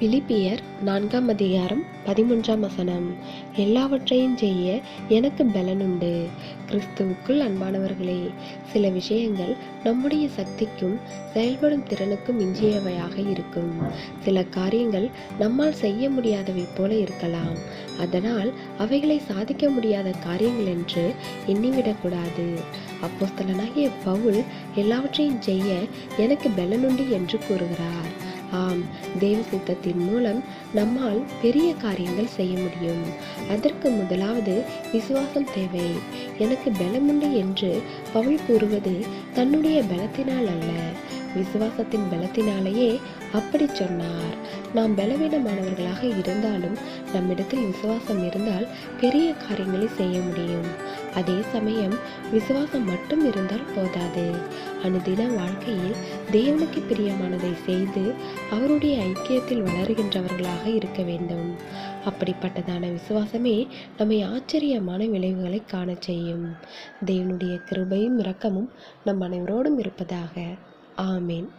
பிலிப்பியர் நான்காம் அதிகாரம் பதிமூன்றாம் வசனம். எல்லாவற்றையும் செய்ய எனக்கு பலனுண்டு. கிறிஸ்துவுக்குள் அன்பானவர்களே சில விஷயங்கள் நம்முடைய சக்திக்கும் செயல்படும் திறனுக்கும் மிஞ்சியவையாக இருக்கும். சில காரியங்கள் நம்மால் செய்ய முடியாதவை போல இருக்கலாம். அதனால் அவைகளை சாதிக்க முடியாத காரியங்கள் என்று எண்ணிவிடக்கூடாது. அப்போஸ்தலனாகிய பவுல் எல்லாவற்றையும் செய்ய எனக்கு பலனுண்டு என்று கூறுகிறார். ஆம் தேவ சித்தத்தின் மூலம் நம்மால் பெரிய காரியங்கள் செய்ய முடியும். அதற்கு முதலாவது விசுவாசம் தேவை. எனக்கு பலமுண்டு என்று பவுல் கூறுவது தன்னுடைய பலத்தினால் அல்ல. விசுவாசத்தின் பலத்தினாலேயே அப்படி சொன்னார். நாம் பலவீனமானவர்களாக இருந்தாலும் நம்மிடத்தில் விசுவாசம் இருந்தால் பெரிய காரியங்களை செய்ய முடியும். அதே சமயம் விசுவாசம் மட்டும் இருந்தால் போதாது. அனுதின வாழ்க்கையில் தேவனுக்கு பிரியமானதை செய்து அவருடைய ஐக்கியத்தில் வளருகின்றவர்களாக இருக்க வேண்டும். அப்படிப்பட்டதான விசுவாசமே நம்மை ஆச்சரியமான விளைவுகளை காண செய்யும். தேவனுடைய கிருபையும் இரக்கமும் நம் அனைவரோடும் இருப்பதாக. ஆமேன்.